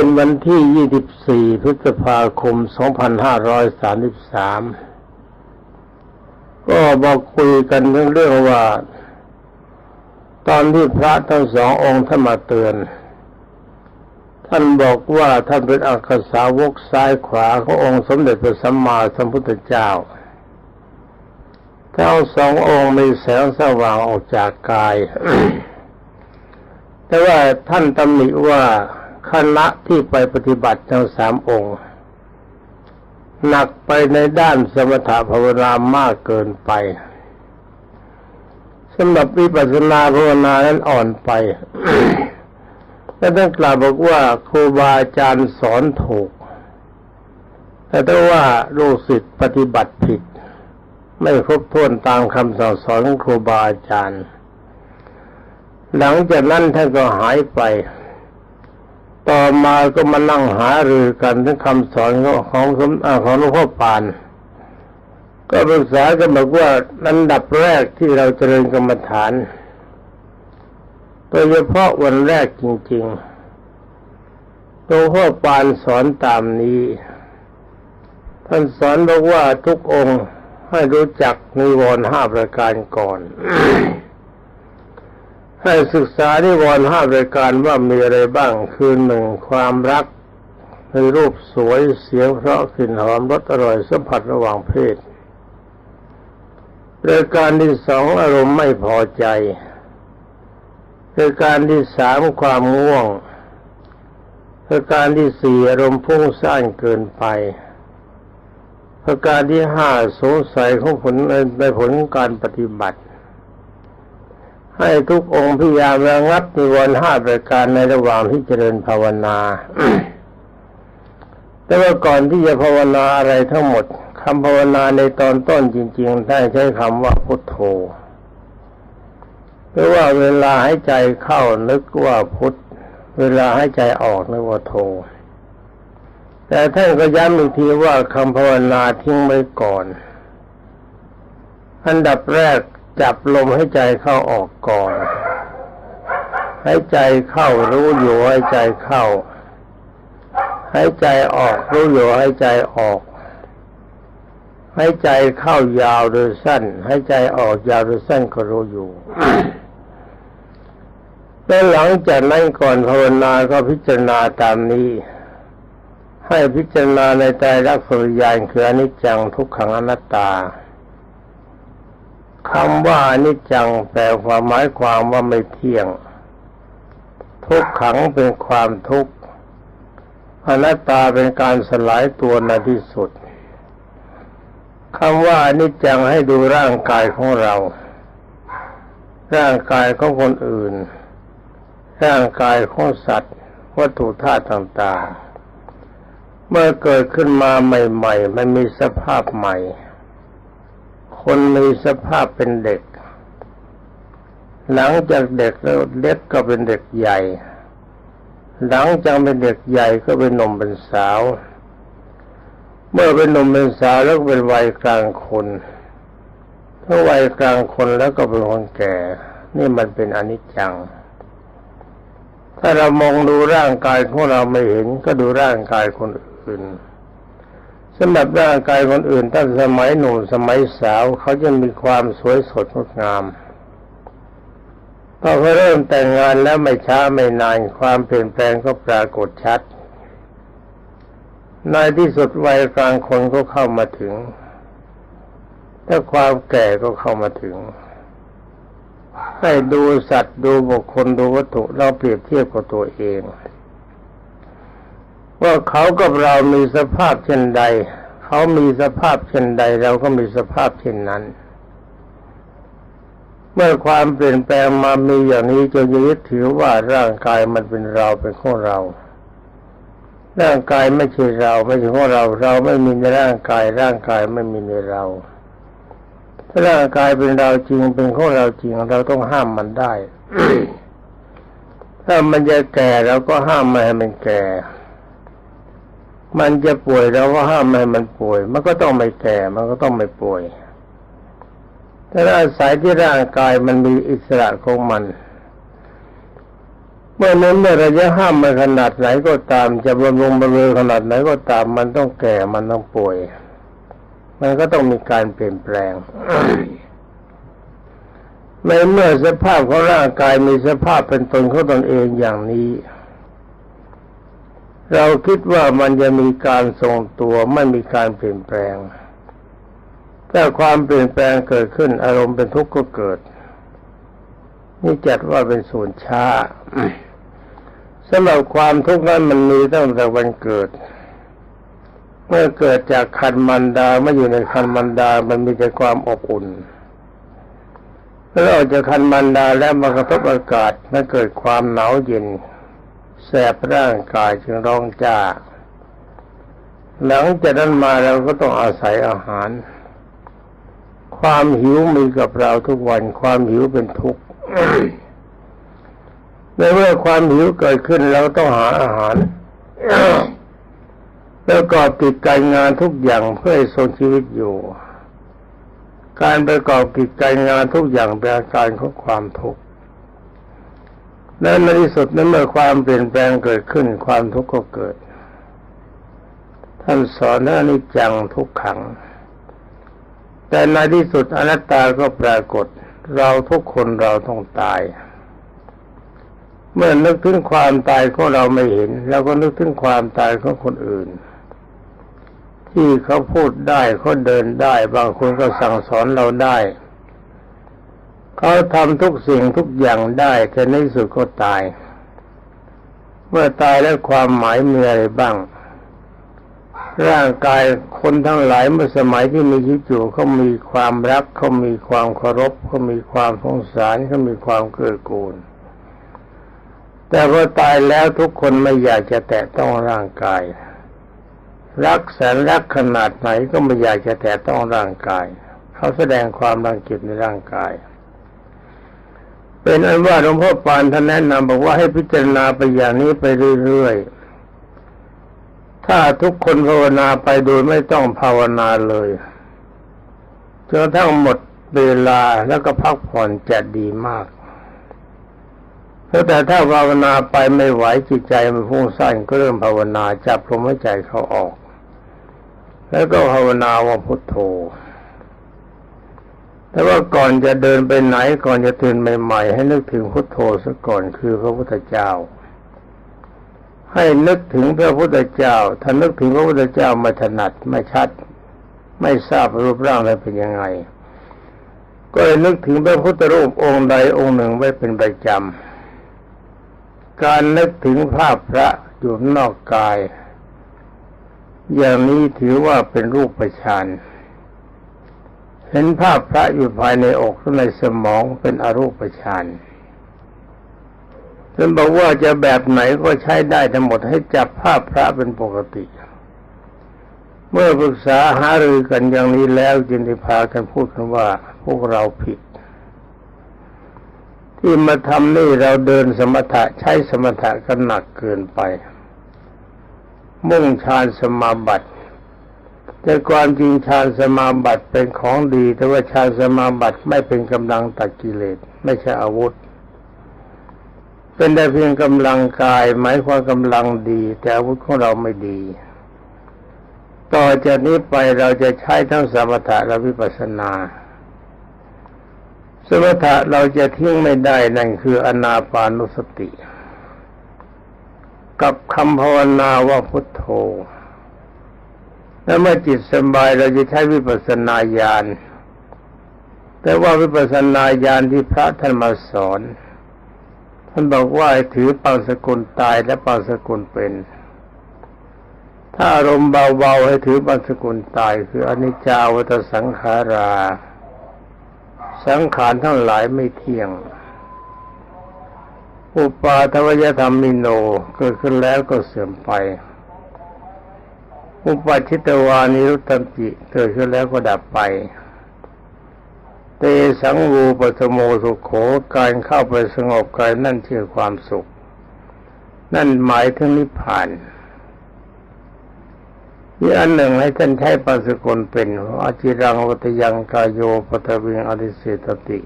เป็นวันที่ 24 พฤษภาคม 2533 ก็บอกคุยกันเรื่องเรื่องว่า ตอนที่พระทั้งสององค์ท่านมาเตือน ท่านบอกว่าท่านเป็นอักษาวกซ้ายขวาขององค์สมเด็จพระสัมมาสัมพุทธเจ้าทั้งสององค์มีแสงสว่างออกจากกาย แต่ว่าท่านตำหนิว่า คณะที่ไปปฏิบัติทั้งสามองค์ หนักไปในด้านสมถะภาวนามากเกินไปสำหรับวิปัสสนาภาวนานั้นอ่อนไปและต้องกล่าวบอกว่าครูบาอาจารย์สอนถูก แต่ถ้าว่าลูกศิษย์ปฏิบัติผิด ไม่ครบถ้วนตามคำสั่งสอนของครูบาอาจารย์ หลังจากนั้นท่านก็หายไป ต่อมาก็มานั่งหารือกันถึงคำสอนของสมของหลวงพ่อปาน ก็ปรึกษากันบอกว่าอันดับแรกที่เราเจริญกรรมฐานโดยเฉพาะวันแรกจริงๆหลวงพ่อปานสอนตามนี้ท่านสอนบอกว่าทุกองค์ให้รู้จักนิวรณ์ห้าประการก่อน ให้ศึกษานิวรณ์ห้าประการว่ามีอะไรบ้าง คือหนึ่งความรักในรูปสวยเสียงเพราะกลิ่นหอมรสอร่อยสัมผัสระหว่างเพศประการที่สองอารมณ์ไม่พอใจประการที่สามความง่วงประการที่สี่อารมณ์พุ่งสร้างเกินไป ประการที่ห้าสงสัยของผลในผลการปฏิบัติ ให้ทุกองค์พยายามระงับนิวรณ์ห้าประการในระหว่างที่เจริญภาวนา แต่ว่าก่อนที่จะภาวนาอะไรทั้งหมดคำภาวนาในตอนต้นจริงๆได้ใช้คำว่าพุทโธเพราะว่าเวลาให้ใจเข้านึกว่าพุทธเวลาให้ใจออกนึกว่าโทแต่ท่านก็ย้ำอีกทีว่าคำภาวนาทิ้งไว้ก่อน อันดับแรก จับลมให้ใจเข้าออกก่อนให้ใจเข้ารู้อยู่ให้ใจเข้าให้ใจออกรู้อยู่ให้ใจออกให้ใจเข้ายาวหรือสั้นให้ใจออกยาวหรือสั้นก็รู้อยู่แล้วหลังจากนั้นก่อนภาวนาก็พิจารณาตามนี้ ให้พิจารณาในใจรักสุริยานคืออนิจจังทุกขังอนัตตา คำว่าอนิจจังแปลความหมายความว่าไม่เที่ยง ทุกขังเป็นความทุกข์อนัตตาเป็นการสลายตัวในที่สุดคำว่าอนิจจังให้ดูร่างกายของเรา ร่างกายของคนอื่น ร่างกายของสัตว์ วัตถุธาตุต่าง ๆ เมื่อเกิดขึ้นมาใหม่ ๆ มันมีสภาพใหม่ คนมีสภาพเป็นเด็ก หลังจากเด็กแล้วเล็กก็เป็นเด็กใหญ่ หลังจากเป็นเด็กใหญ่ก็เป็นหนุ่มเป็นสาว เมื่อเป็นหนุ่มเป็นสาวแล้วเป็นวัยกลางคนถ้าวัยกลางคนแล้วก็เป็นคนแก่ นี่มันเป็นอนิจจัง ถ้าเรามองดูร่างกายของเราไม่เห็นก็ดูร่างกายคนอื่น สำหรับร่างกายคนอื่นตั้งสมัยหนุ่มสมัยสาวเขาจะมีความสวยสดงดงามพอเขาเริ่มแต่งงานแล้วไม่ช้าไม่นานความเปลี่ยนแปลงก็ปรากฏชัด ในที่สุดวัยกลางคนก็เข้ามาถึง ถ้าความแก่ก็เข้ามาถึง ให้ดูสัตว์ดูบุคคลดูวัตถุเราเปรียบเทียบกับตัวเอง ว่าเขากับเรามีสภาพเช่นใด เขามีสภาพเช่นใด เราก็มีสภาพเช่นนั้น เมื่อความเปลี่ยนแปลงมามีอย่างนี้จะยึดถือว่าร่างกายมันเป็นเราเป็นของเรา ร่างกายไม่ใช่เราไม่ใช่ของเรา เราไม่มีในร่างกาย ร่างกายไม่มีในเราถ้าร่างกายเป็นเราจริงเป็นของเราจริงเราต้องห้ามมันได้ถ้ามันจะแก่เราก็ห้ามไม่ให้มันแก่ มันจะป่วยเราก็ห้ามไม่ให้มันป่วย มันก็ต้องไม่แก่ มันก็ต้องไม่ป่วยถ้าอาศัยที่ร่างกายมันมีอิสระของมัน เมื่อนั้นเมื่อเราจะห้ามมันขนาดไหนก็ตาม จะบำรุงบำรุงขนาดไหนก็ตาม มันต้องแก่มันต้องป่วย มันก็ต้องมีการเปลี่ยนแปลงในเมื่อสภาพของร่างกายมีสภาพเป็นตนของตนเองอย่างนี้ เราคิดว่ามันจะมีการทรงตัวไม่มีการเปลี่ยนแปลง ถ้าความเปลี่ยนแปลงเกิดขึ้น อารมณ์เป็นทุกข์ก็เกิด นี่จัดว่าเป็นส่วนช้าสำหรับความทุกข์นั้นมันมีตั้งแต่วันเกิด เมื่อเกิดจากคันมันดาไม่อยู่ในคันมันดา มันมีแต่ความอบอุ่นแล้วออกจากคันมันดาแล้วมากระทบอากาศมันเกิดความหนาวเย็น แสบร่างกายจึงร้องจ้า หลังจากนั้นมาเราก็ต้องอาศัยอาหาร ความหิวมีกับเราทุกวันความหิวเป็นทุกข์ในเมื่อความหิวเกิดขึ้นเราต้องหาอาหาร แล้วก็ติดการงานทุกอย่างเพื่อให้ทรงชีวิตอยู่ การประกอบกิจการงานทุกอย่างเป็นอาการของความทุกข์ และในที่สุดนั้นเมื่อความเปลี่ยนแปลงเกิดขึ้นความทุกข์ก็เกิด ท่านสอนอนิจจังทุกขัง แต่ในที่สุดอนัตตาก็ปรากฏ เราทุกคนเราต้องตาย เมื่อนึกถึงความตายของเราไม่เห็นเราก็นึกถึงความตายของคนอื่น ที่เขาพูดได้เขาเดินได้ บางคนก็สั่งสอนเราได้ เขาทำทุกสิ่งทุกอย่างได้แต่ในสุดก็ตาย เมื่อตายแล้วความหมายมีอะไรบ้าง ร่างกายคนทั้งหลายเมื่อสมัยที่มีชีวิตอยู่เขามีความรักเขามีความเคารพเขามีความสงสารเขามีความเกื้อกูล แต่พอตายแล้วทุกคนไม่อยากจะแตะต้องร่างกาย รักแสนรักขนาดไหนก็ไม่อยากจะแตะต้องร่างกาย เขาแสดงความรังเกียจในร่างกาย เป็นอันว่าหลวงพ่อปานท่านแนะนำบอกว่าให้พิจารณาไปอย่างนี้ไปเรื่อยๆ ถ้าทุกคนภาวนาไปโดยไม่ต้องภาวนาเลยจนทั้งหมดเวลาแล้วก็พักผ่อนจะดีมากแต่ถ้าภาวนาไปไม่ไหวจิตใจมันฟุ้งซ่านก็เริ่มภาวนาจับลมหายใจเขาออก แล้วก็ภาวนาว่าพุทโธ แต่ว่าก่อนจะเดินไปไหนก่อนจะตื่นใหม่ๆ ให้นึกถึงพุทโธซะก่อนคือพระพุทธเจ้า ให้นึกถึงพระพุทธเจ้า ถ้านึกถึงพระพุทธเจ้าไม่ถนัดไม่ชัด ไม่ทราบรูปร่างอะไรเป็นยังไง ก็เลยนึกถึงพระพุทธรูปองค์ใดองค์หนึ่งไว้เป็นประจำการนึกถึงภาพพระอยู่นอกกาย อย่างนี้ถือว่าเป็นรูปประชาน เห็นภาพพระอยู่ภายในอกในสมองเป็นอรูปฌานท่านบอกว่าจะแบบไหนก็ใช้ได้ทั้งหมดให้จับภาพพระเป็นปกติ เมื่อปรึกษาหารือกันอย่างนี้แล้วจึงได้พากันพูดกันว่า พวกเราผิด ที่มาทำนี่เราเดินสมถะใช้สมถะกันหนักเกินไป มุ่งฌานสมาบัติ แต่ความจริงฌานสมาบัติเป็นของดี แต่ว่าฌานสมาบัติไม่เป็นกำลังตัดกิเลสไม่ใช่อาวุธ เป็นได้เพียงกำลังกายหมายความกำลังดี แต่อาวุธของเราไม่ดี ต่อจากนี้ไปเราจะใช้ทั้งสมถะและวิปัสสนาสมถะเราจะทิ้งไม่ได้นั่นคืออนาปานุสติ กับคำภาวนาว่าพุทโธ แล้วเมื่อจิตสบายเราจะใช้วิปัสสนาญาณแต่ว่าวิปัสสนาญาณที่พระท่านมาสอน ท่านบอกว่าถือปังสกุลตายและปังสกุลเป็น ถ้าอารมณ์เบาๆให้ถือปังสกุลตาย คืออนิจจาวัตสังขารา สังขารทั้งหลายไม่เที่ยง อุปาทวยธรรมมิโนเกิดขึ้นแล้วก็เสื่อมไป อุปชิตวานิรุตตมจิเกิดขึ้นแล้วก็ดับไปเตสังวูปสโมสุขโขการเข้าไปสงบกายนั่นชื่อความสุข นั่นหมายถึงนิพพานอีกอันหนึ่งให้ท่านใช้ปัสกุลเป็นอาจิรังวัตยังกายโยปตวิงอริเสตติ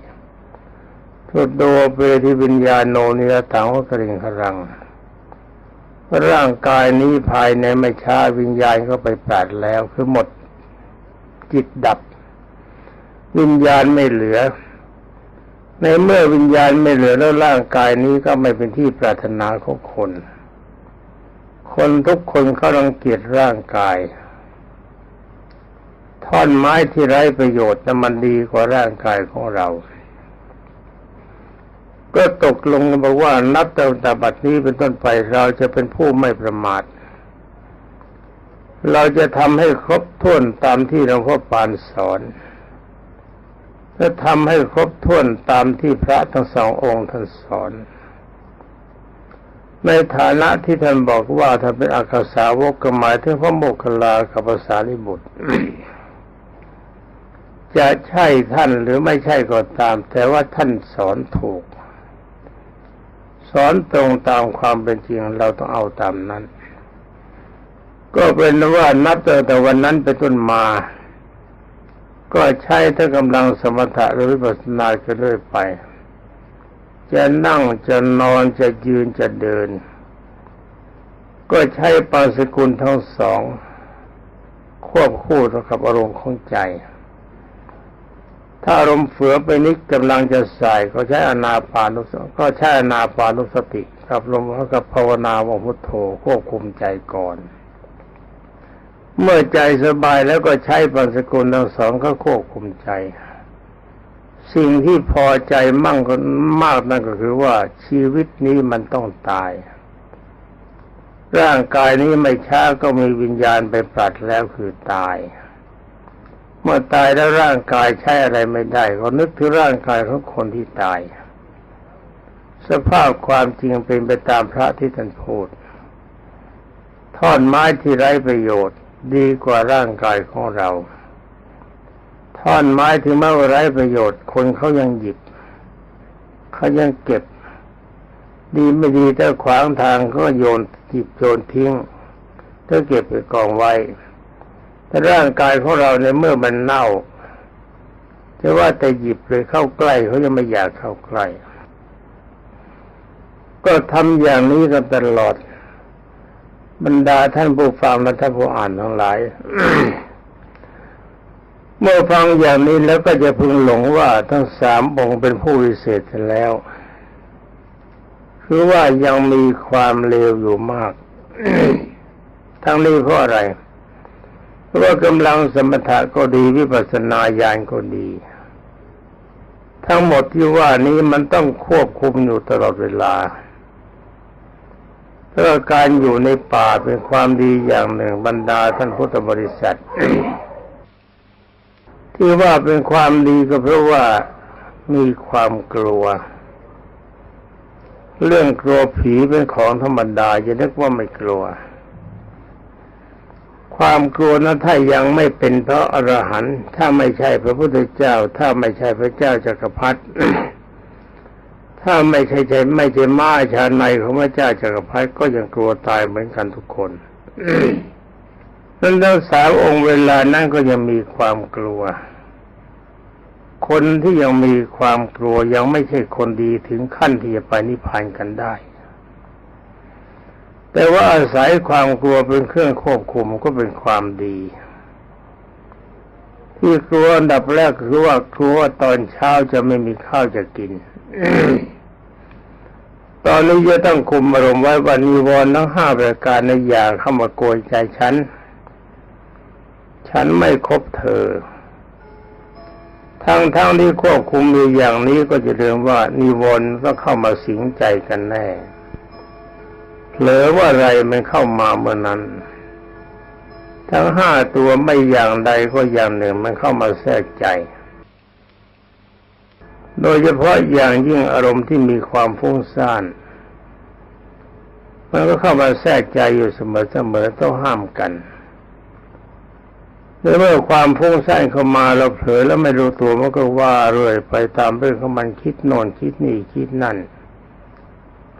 ทุโดเปทิวิญญาณโนนิรตังวกริงครัง ร่างกายนี้ภายในไม่ช้าวิญญาณก็ไปแปดแล้วคือหมดจิตดับ วิญญาณไม่เหลือ ในเมื่อวิญญาณไม่เหลือแล้วร่างกายนี้ก็ไม่เป็นที่ปรารถนาของคน คนทุกคนเขารังเกียจร่างกาย ท่อนไม้ที่ไร้ประโยชน์แต่มันดีกว่าร่างกายของเรา ก็ตกลงกันบอกว่านับแต่แต่บัดนี้เป็นต้นไปเราจะเป็นผู้ไม่ประมาท เราจะทำให้ครบถ้วนตามที่หลวงพ่อปานสอนและทำให้ครบถ้วนตามที่พระทั้งสององค์ท่านสอน ในฐานะที่ท่านบอกว่าท่านเป็นอักษาวกกหมายถึงพระโมคคัลลากับภาษาลิบุตรจะใช่ท่านหรือไม่ใช่ก็ตาม แต่ว่าท่านสอนถูก สอนตรงตามความเป็นจริงเราต้องเอาตามนั้น ก็เป็นว่านับตั้งแต่วันนั้นเป็นต้นมา ก็ใช้ถ้ากำลังสมถะหรือวิปัสสนาก็เรื่อยไป จะนั่งจะนอนจะยืนจะเดิน ก็ใช้ปาสกุลทั้งสอง ควบคู่กับอารมณ์ของใจ ถ้าอารมณ์เฟือไปนิดกำลังจะใส่ก็ใช้อนาปานุสก็ใช้อนาปานุสติกับลมกับภาวนาวพุทโธควบคุมใจก่อน เมื่อใจสบายแล้วก็ใช้ปัญสกุลทั้งสองก็ควบคุมใจ สิ่งที่พอใจมั่งก็มากนั่นก็คือว่าชีวิตนี้มันต้องตาย ร่างกายนี้ไม่ช้าก็มีวิญญาณไปปรัดแล้วคือตาย เมื่อตายแล้วร่างกายใช้อะไรไม่ได้ก็นึกถึงร่างกายของคนที่ตาย สภาพความจริงเป็นไปตามพระที่ท่านพูดท่อนไม้ที่ไร้ประโยชน์ ดีกว่าร่างกายของเรา ท่อนไม้ถึงแม้ว่าไร้ประโยชน์ คนเขายังหยิบ เขายังเก็บ ดีไม่ดีถ้าขวางทางก็โยนหยิบโยนทิ้งถ้าเก็บไปกองไว้ แต่ร่างกายของเราในเมื่อมันเน่าจะว่าแต่หยิบเลยเข้าใกล้เขายังไม่อยากเข้าใกล้ ก็ทำอย่างนี้กันตลอด บรรดาท่านผู้ฟังและท่านผู้อ่านทั้งหลาย เมื่อฟังอย่างนี้แล้วก็จะพึงหลงว่าทั้งสามองค์เป็นผู้วิเศษแล้วคือว่ายังมีความเลวอยู่มาก ทั้งนี้เพราะอะไร ว่ากำลังสมถะก็ดีวิปัสสนาญาณก็ดี ทั้งหมดที่ว่านี้มันต้องควบคุมอยู่ตลอดเวลาเพราะการอยู่ในป่าเป็นความดีอย่างหนึ่งบรรดาท่านพุทธบริษัท ที่ว่าเป็นความดีก็เพราะว่ามีความกลัว เรื่องกลัวผีเป็นของธรรมดาจะนึกว่าไม่กลัว ความกลัวนั้นถ้ายังไม่เป็นพระอรหันต์ถ้าไม่ใช่พระพุทธเจ้า ถ้าไม่ใช่พระเจ้าจักรพรรดิถ้าไม่ใช่ใจไม่ใช่ม้าชาในของพระเจ้าจักรพรรดิก็ยังกลัวตายเหมือนกันทุกคนนั้นทั้งสามองค์เวลานั้นก็ยังมีความกลัว คนที่ยังมีความกลัวยังไม่ใช่คนดีถึงขั้นที่จะไปนิพพานกันได้ แต่ว่าอาศัยความกลัวเป็นเครื่องควบคุมก็เป็นความดี ที่กลัวอันดับแรกคือว่ากลัวตอนเช้าจะไม่มีข้าวจะกินตอนนี้จะต้องคุมอารมณ์ไว้วันนีวรทั้งห้าประการในอย่างเข้ามาโกยใจฉัน ฉันไม่คบเธอ ทั้งทั้งที่ควบคุมอยู่อย่างนี้ก็จะเรียกว่านิวรณ์ต้องเข้ามาสิงใจกันแน่ เหลือว่าอะไรมันเข้ามาเมื่อนั้น ทั้งห้าตัวไม่อย่างใดก็อย่างหนึ่งมันเข้ามาแทรกใจ โดยเฉพาะอย่างยิ่งอารมณ์ที่มีความฟุ้งซ่านมันก็เข้ามาแทรกใจอยู่เสมอๆต้องห้ามกันแล้วเมื่อความฟุ้งซ่านเข้ามาเราเผลอแล้วไม่รู้ตัวมันก็ว่าเรื่อยไปตามเรื่องของมันคิดโน่นคิดนี่คิดนั่น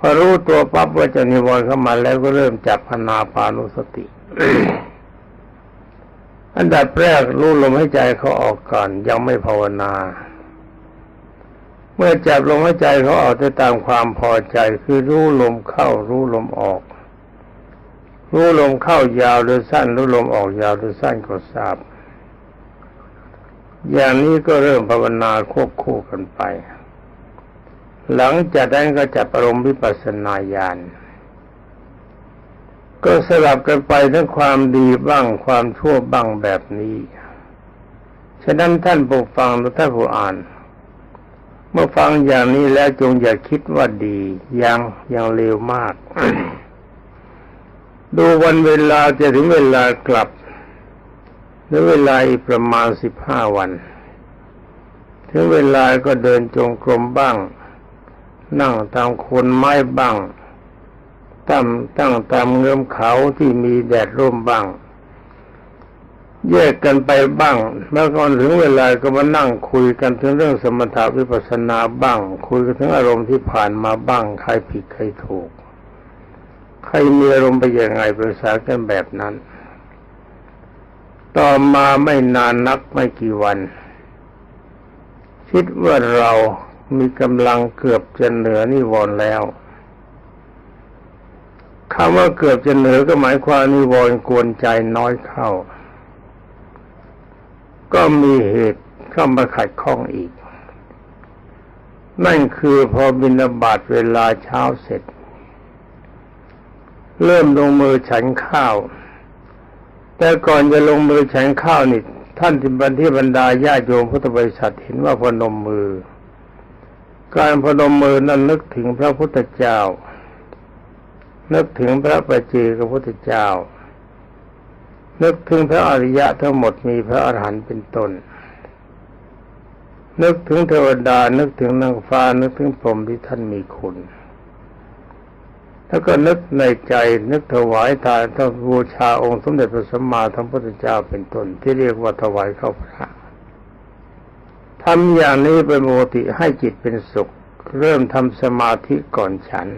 พอรู้ตัวปั๊บว่าจะนิวรณ์เข้ามาแล้วก็เริ่มจับพนาปานุสติอันดับแรกรู้ลมให้ใจเขาออกก่อน ยังไม่ภาวนา เมื่อจับลมหายใจเขาออกได้ตามความพอใจคือรู้ลมเข้า รู้ลมออก รู้ลมเข้ายาวหรือสั้น รู้ลมออกยาวหรือสั้นก็ทราบ อย่างนี้ก็เริ่มภาวนาควบคู่กันไป หลังจากนั้นก็จับอารมณ์วิปัสสนาญาณก็สลับกันไปทั้งความดีบ้างความชั่วบ้างแบบนี้ ฉะนั้นท่านผู้ฟังและท่านผู้อ่าน เมื่อฟังอย่างนี้แล้วจงอย่าคิดว่าดียังยังเลวมาก ดูวันเวลาจะถึงเวลากลับหรือเวลาอีกประมาณสิบห้าวัน ถึงเวลาก็เดินจงกรมบ้าง นั่งตามคนไม้บ้างตั้งตั้งตามเงื้อมเขาที่มีแดดร่มบ้างแยกกันไปบ้างเมื่อก่อนถึงเวลาก็มานั่งคุยกันถึงเรื่องสมถะวิปัสสนาบ้าง คุยกันถึงอารมณ์ที่ผ่านมาบ้าง ใครผิดใครถูก ใครมีอารมณ์ไปยังไงปรึกษากันแบบนั้น ต่อมาไม่นานนักไม่กี่วัน คิดว่าเรา มีกำลังเกือบจะเหนือนิวรณ์แล้วคำว่าเกือบจะเหนือก็หมายความนิวรณ์กวนใจน้อยเข้า ก็มีเหตุเข้ามาขัดข้องอีก นั่นคือพอบินาบาตเวลาเช้าเสร็จ เริ่มลงมือฉันข้าว แต่ก่อนจะลงมือฉันข้าวนี่ท่านที่บรรที่บรรดาญาโยมพุทธบริษัทเห็นว่าพนมมือ การพนมมือนั้นนึกถึงพระพุทธเจ้า นึกถึงพระปัจเจกพุทธเจ้า นึกถึงพระอริยะทั้งหมดมีพระอรหันต์เป็นต้น นึกถึงเทวดา นึกถึงนางฟ้า นึกถึงพรหมที่ท่านมีคุณแล้วก็นึกในใจนึกถวายทานทบูชาองค์สมเด็จพระสัมมาสัมพุทธเจ้าเป็นต้นที่เรียกว่าถวายข้าวพระ ทำอย่างนี้เป็นโมติให้จิตเป็นสุข เริ่มทำสมาธิก่อนฉัน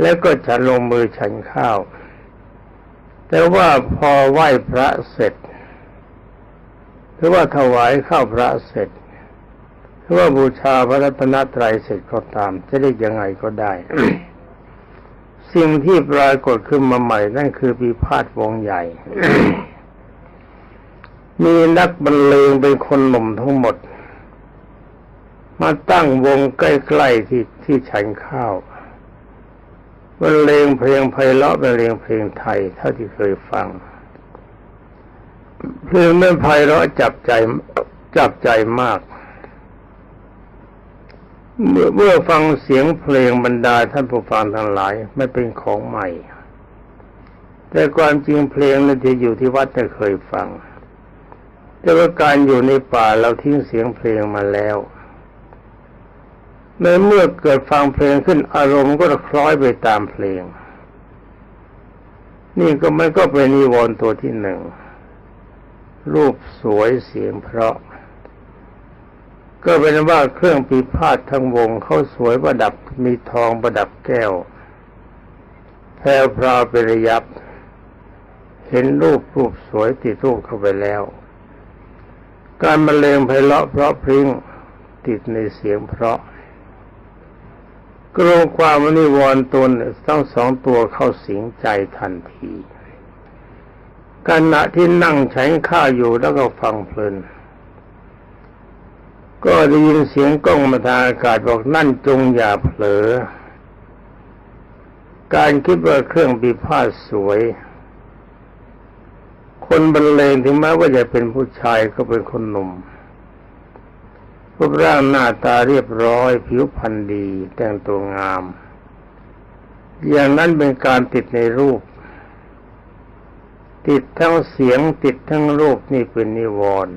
แล้วก็ฉันลงมือฉันข้าว แต่ว่าพอไหว้พระเสร็จ หรือว่าถวายข้าวพระเสร็จ หรือว่าบูชาพระรัตนตรัยเสร็จก็ตาม จะเรียกยังไงก็ได้ สิ่งที่ปรากฏขึ้นมาใหม่นั่นคือปีพาดวงใหญ่ มีนักบรรเลงเป็นคนหนุ่มทั้งหมด มาตั้งวงใกล้ๆที่ที่ฉันข้าวบรรเลงเพลงไพเราะบรรเลงเพลงไทยเท่าที่เคยฟังเพลงนั้นไพเราะจับใจจับใจมาก เมื่อเมื่อฟังเสียงเพลงบรรดาท่านผู้ฟังทั้งหลายไม่เป็นของใหม่ แต่ความจริงเพลงนั้นจะอยู่ที่วัดแต่เคยฟัง แต่ว่าการอยู่ในป่าเราทิ้งเสียงเพลงมาแล้วในเมื่อเกิดฟังเพลงขึ้นอารมณ์ก็คล้อยไปตามเพลง นี่ก็มันก็เป็นนิวรณ์ตัวที่หนึ่ง รูปสวยเสียงเพราะ ก็เป็นว่าเครื่องปีพาดทั้งวงเขาสวยประดับมีทองประดับแก้วแพรวพราวเป็นระยับ เห็นรูปรูปสวยติดรูปเข้าไปแล้ว การบรรเลงไพเราะเพราะพริ้งติดในเสียงเพราะกรงความนิวรณ์ตนทั้งสองตัวเข้าสิงใจทันทีขณะที่นั่งใช้ข้าอยู่แล้วก็ฟังเพลิน ก็ได้ยินเสียงกล้องมาทางอากาศบอกนั่นจงอย่าเผลอ การคิดว่าเครื่องปีพาดสวย คนบรรเลงถึงแม้ว่าจะเป็นผู้ชายก็เป็นคนหนุ่มรูปร่างหน้าตาเรียบร้อย ผิวพรรณดี แต่งตัวงาม อย่างนั้นเป็นการติดในรูป ติดทั้งเสียงติดทั้งรูปนี่เป็นนิวรณ์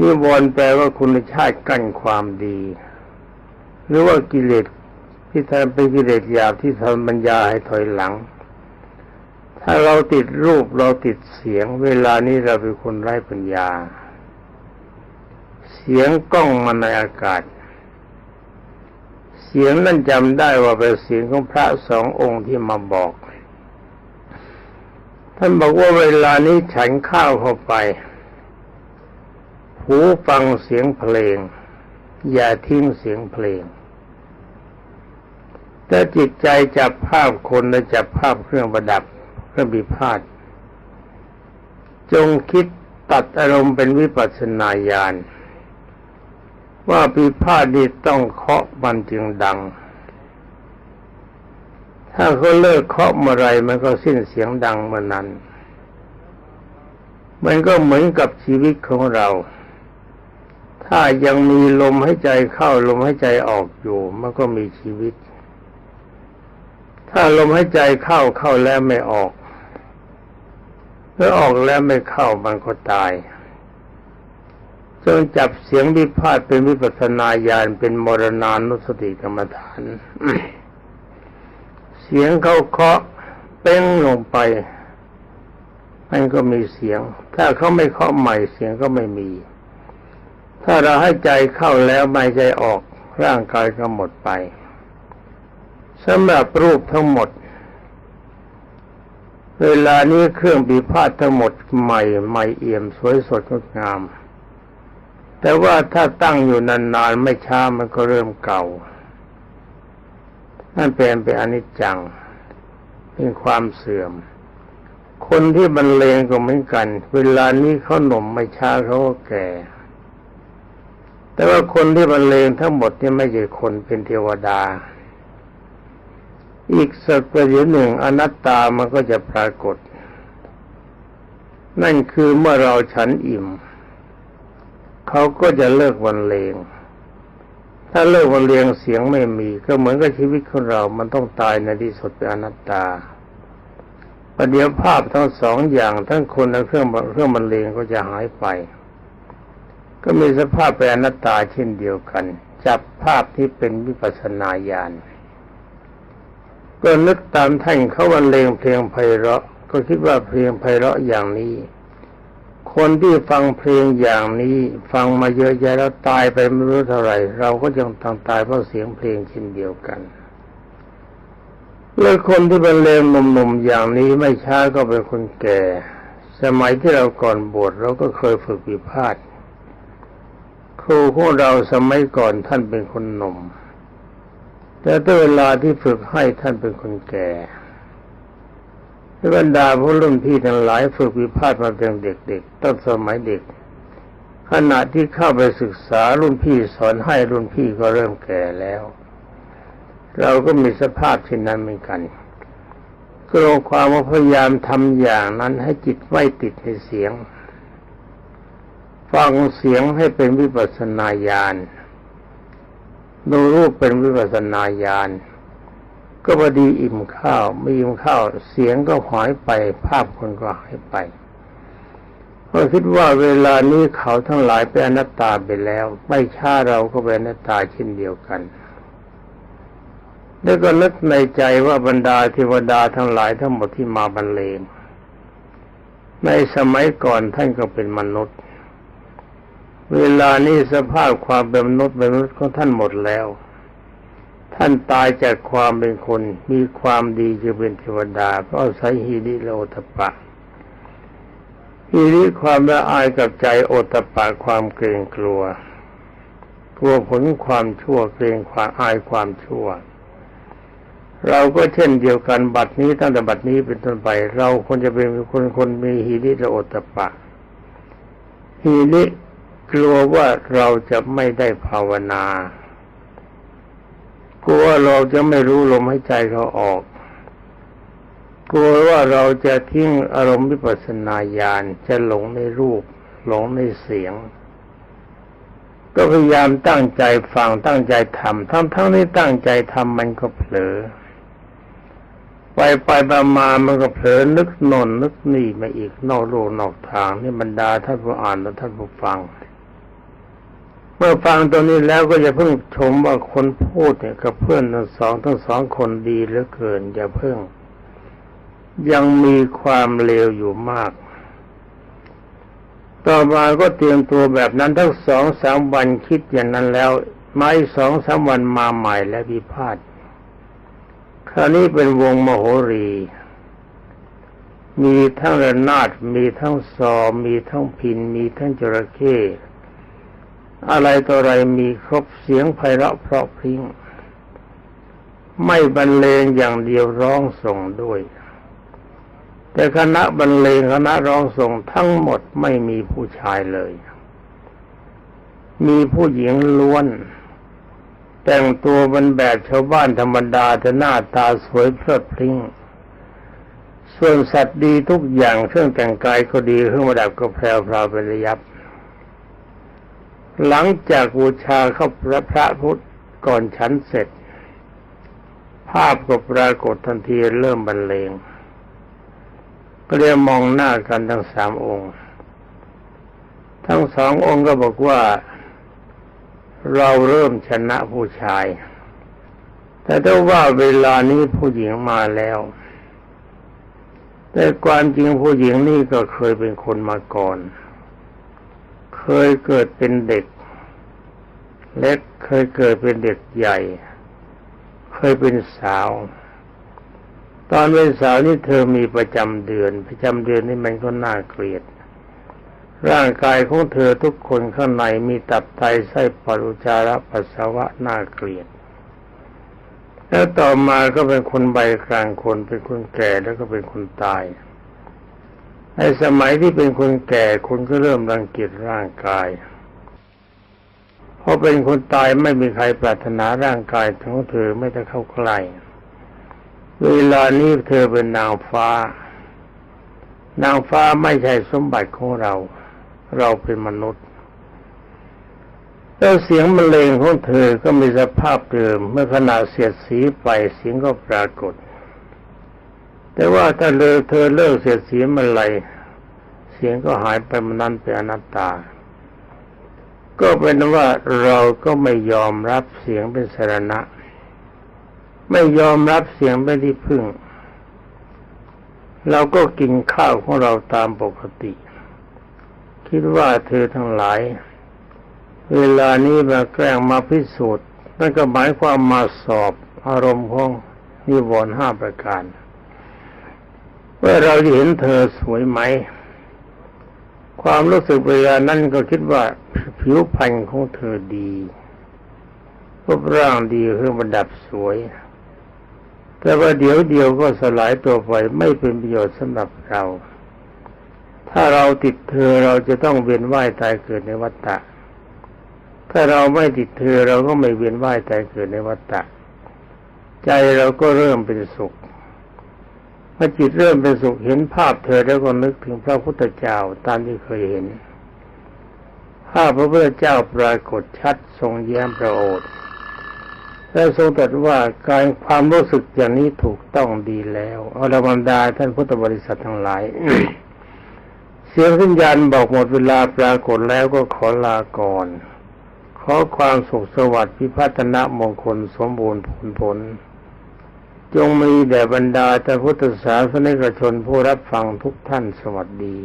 นิวรณ์แปลว่าคุณชาติกั้นความดี หรือว่ากิเลสที่ทำเป็นกิเลสหยาบที่ทำบัญญาให้ถอยหลัง ถ้าเราติดรูปเราติดเสียง เวลานี้เราเป็นคนไร้ปัญญา เสียงกล้องมาในอากาศ เสียงนั่นจำได้ว่าเป็นเสียงของพระสององค์ที่มาบอก ท่านบอกว่าเวลานี้ฉันข้าวเข้าไป หูฟังเสียงเพลง อย่าทิ้งเสียงเพลงถ้าจิตใจจับภาพคนและจับภาพเครื่องประดับ เครื่องบิพาทจงคิดตัดอารมณ์เป็นวิปัสสนาญาณว่าปีพาดนี้ต้องเคาะมันจึงดัง ถ้าเขาเลิกเคาะเมื่อไรมันก็สิ้นเสียงดังเมื่อนั้น มันก็เหมือนกับชีวิตของเรา ถ้ายังมีลมให้ใจเข้าลมให้ใจออกอยู่ มันก็มีชีวิต ถ้าลมให้ใจเข้าเข้าแล้วไม่ออก หรือออกแล้วไม่เข้ามันก็ตายจงจับเสียงวิพาทเป็นวิปัสนาญาณเป็นมรณานุสติกรรมฐาน เสียงเขาเคาะเป้งลงไปมันก็มีเสียง ถ้าเขาไม่เคาะใหม่เสียงก็ไม่มี ถ้าเราให้ใจเข้าแล้วไม่ใจออกร่างกายก็หมดไปสำหรับรูปทั้งหมด เวลานี้เครื่องปีพาททั้งหมดใหม่ใหม่เอี่ยมสวยสดงดงาม แต่ว่าถ้าตั้งอยู่นานๆไม่ช้ามันก็เริ่มเก่านั่นเป็นเป็นอนิจจัง เป็นความเสื่อม คนที่บรรเลงก็เหมือนกัน เวลานี้เขาหนุ่มไม่ช้าเขาก็แก่ แต่ว่าคนที่บรรเลงทั้งหมดนี่ไม่ใช่คนเป็นเทวดา อีกสักประเดี๋ยวหนึ่งอนัตตามันก็จะปรากฏ นั่นคือเมื่อเราฉันอิ่ม เขาก็จะเลิกวันเลง ถ้าเลิกวันเลงเสียงไม่มี ก็เหมือนกับชีวิตของเรา มันต้องตายในที่สุดเป็นอนัตตาประเดี๋ยวภาพทั้งสองอย่างทั้งคนและเครื่องเครื่องบรรเลงก็จะหายไป ก็มีสภาพเป็นอนัตตาเช่นเดียวกัน จับภาพที่เป็นวิปัสสนาญาณ ก็นึกตามท่านเขาบรรเลงเพลงไพเราะ ก็คิดว่าเพลงไพเราะอย่างนี้ คนที่ฟังเพลงอย่างนี้ ฟังมาเยอะแยะแล้วตายไปไม่รู้เท่าไหร่ เราก็ยังต้องตายเพราะเสียงเพลงเช่นเดียวกันแล้วคนที่เป็นเลงหนุ่มๆอย่างนี้ไม่ช้าก็เป็นคนแก่ สมัยที่เราก่อนบวชเราก็เคยฝึกวิพาทครูของเราสมัยก่อนท่านเป็นคนหนุ่ม แต่ถ้าเวลาที่ฝึกให้ท่านเป็นคนแก่บรรดาผู้รุ่นพี่ทั้งหลายฝึกวิพากษ์มาเป็นเด็กๆตั้งสมัยเด็ก ขณะที่เข้าไปศึกษารุ่นพี่สอนให้รุ่นพี่ก็เริ่มแก่แล้ว เราก็มีสภาพเช่นนั้นเหมือนกันก็ลงความว่าพยายามทำอย่างนั้นให้จิตไม่ติดในเสียง ฟังเสียงให้เป็นวิปัสสนาญาณ ดูรูปเป็นวิปัสนาญาณก็พอดีอิ่มข้าวไม่อิ่มข้าวเสียงก็หายไป ภาพคนก็หายไปก็คิดว่าเวลานี้เขาทั้งหลายเป็นอนัตตาไปแล้ว ไม่ช้าเราก็เป็นอนัตตาเช่นเดียวกันแล้วก็นึกในใจว่าบรรดาเทวดาทั้งหลายทั้งหมดที่มาบรรเลงในสมัยก่อนท่านก็เป็นมนุษย์ เวลานี้สภาพความเป็นมนุษย์เป็นมนุษย์ของท่านหมดแล้ว ท่านตายจากความเป็นคนมีความดีจะเป็นเทวดาเพราะอาศัยฮิริและโอตปะฮิริความละอายกับใจโอตปะความเกรงกลัว กลัวผลความชั่วเกรงความอายความชั่ว เราก็เช่นเดียวกันบัดนี้ตั้งแต่บัดนี้เป็นต้นไป เราควรจะเป็นคนคนมีฮิริและโอตปะฮิริ กลัวว่าเราจะไม่ได้ภาวนา กลัวเราจะไม่รู้ลมหายใจเขาออก กลัวว่าเราจะทิ้งอารมณ์วิปัสสนาญาณจะหลงในรูป หลงในเสียง ก็พยายามตั้งใจฟังตั้งใจทำทั้งทั้งที่ตั้งใจทำมันก็เผลอ ไปไปมามามันก็เผลอนึกนนนึกนี่มาอีกนอกโลกนอกทางนี่บรรดาท่านผู้อ่านและท่านผู้ฟัง เมื่อฟังตรงนี้แล้วก็จะเพิ่งชมว่าคนพูดเนี่ยกับเพื่อนทั้งสองทั้งสองคนดีเหลือเกินอย่าเพิ่ง ยังมีความเลวอยู่มาก ต่อมาก็เตรียมตัวแบบนั้นทั้งสองสามวันคิดอย่างนั้นแล้วไม่สองสามวันมาใหม่และพิพาทคราวนี้เป็นวงมโหรี มีทั้งระนาดมีทั้งซอมีทั้งพินมีทั้งจระเข้ อะไรต่ออะไรมีครบเสียงไพเราะเพราะพริ้งไม่บรรเลงอย่างเดียวร้องส่งด้วย แต่คณะบรรเลงคณะร้องส่งทั้งหมดไม่มีผู้ชายเลย มีผู้หญิงล้วน แต่งตัวเป็นแบบชาวบ้านธรรมดาแต่หน้าตาสวยเพลิดเพลิงส่วนสัตว์ดีทุกอย่างเครื่องแต่งกายก็ดีเครื่องประดับก็แพรวพราวเป็นระยับ หลังจากบูชาเข้าพระพระพุทธก่อนฉันเสร็จ ภาพก็ปรากฏทันทีเริ่มบรรเลงก็เรียกมองหน้ากันทั้งสามองค์ ทั้งสององค์ก็บอกว่า เราเริ่มชนะผู้ชาย แต่ถ้าว่าเวลานี้ผู้หญิงมาแล้ว แต่ความจริงผู้หญิงนี่ก็เคยเป็นคนมาก่อน เคยเกิดเป็นเด็ก เล็กเคยเกิดเป็นเด็กใหญ่ เคยเป็นสาว ตอนเป็นสาวนี่เธอมีประจำเดือน ประจำเดือนนี่มันก็น่าเกลียด ร่างกายของเธอทุกคนข้างในมีตับไตไส้ปอดอุจจาระปัสสาวะน่าเกลียด แล้วต่อมาก็เป็นคนใบกลางคนเป็นคนแก่แล้วก็เป็นคนตาย ในสมัยที่เป็นคนแก่คนก็เริ่มรังเกียจร่างกายเพราะเป็นคนตายไม่มีใครปรารถนาร่างกายของเธอไม่ได้เข้าใกล้เวลานี้เธอเป็นนางฟ้า นางฟ้าไม่ใช่สมบัติของเรา เราเป็นมนุษย์แล้วเสียงมะเร็งของเธอก็มีสภาพเดิม เมื่อขณะเสียดสีไปเสียงก็ปรากฏ แต่ว่าถ้าเลเธอเลิกเสียดสีเมื่อไรเสียงก็หายไปมันนั้นเป็นอนัตตา ก็เป็นว่าเราก็ไม่ยอมรับเสียงเป็นสรณะ ไม่ยอมรับเสียงเป็นที่พึ่ง เราก็กินข้าวของเราตามปกติ คิดว่าเธอทั้งหลาย เวลานี้มาแกล้งมาพิสูจน์นั่นก็หมายความมาสอบอารมณ์ของนิวรณ์ห้าประการ ว่าเราเห็นเธอสวยไหม ความรู้สึกเวลานั้นก็คิดว่าผิวพรรณของเธอดีรูปร่างดีเครื่องประดับสวย แต่ว่าเดี๋ยวเดียวก็สลายตัวไปไม่เป็นประโยชน์สำหรับเรา ถ้าเราติดเธอเราจะต้องเวียนว่ายตายเกิดในวัฏฏะถ้าเราไม่ติดเธอเราก็ไม่เวียนว่ายตายเกิดในวัฏฏะใจเราก็เริ่มเป็นสุข มื่อจิตเริ่มเป็นสุขเห็นภาพเธอแล้วก็นึกถึงพระพุทธเจ้าตามที่เคยเห็นภาพพระพุทธเจ้าปรากฏชัดทรงแย้มพระโอษฐ์และทรงตรัสว่าการความรู้สึกอย่างนี้ถูกต้องดีแล้วอรบรรดาท่านพุทธบริษัททั้งหลาย เสียงสัญญาณบอกหมดเวลาปรากฏแล้วก็ขอลาก่อน ขอความสุขสวัสดิ์พิพัฒนมงคลสมบูรณ์ผลผล จงมีแด่บรรดาท่าพุทธศาสนิกชนผู้รับฟังทุกท่านสวัสดี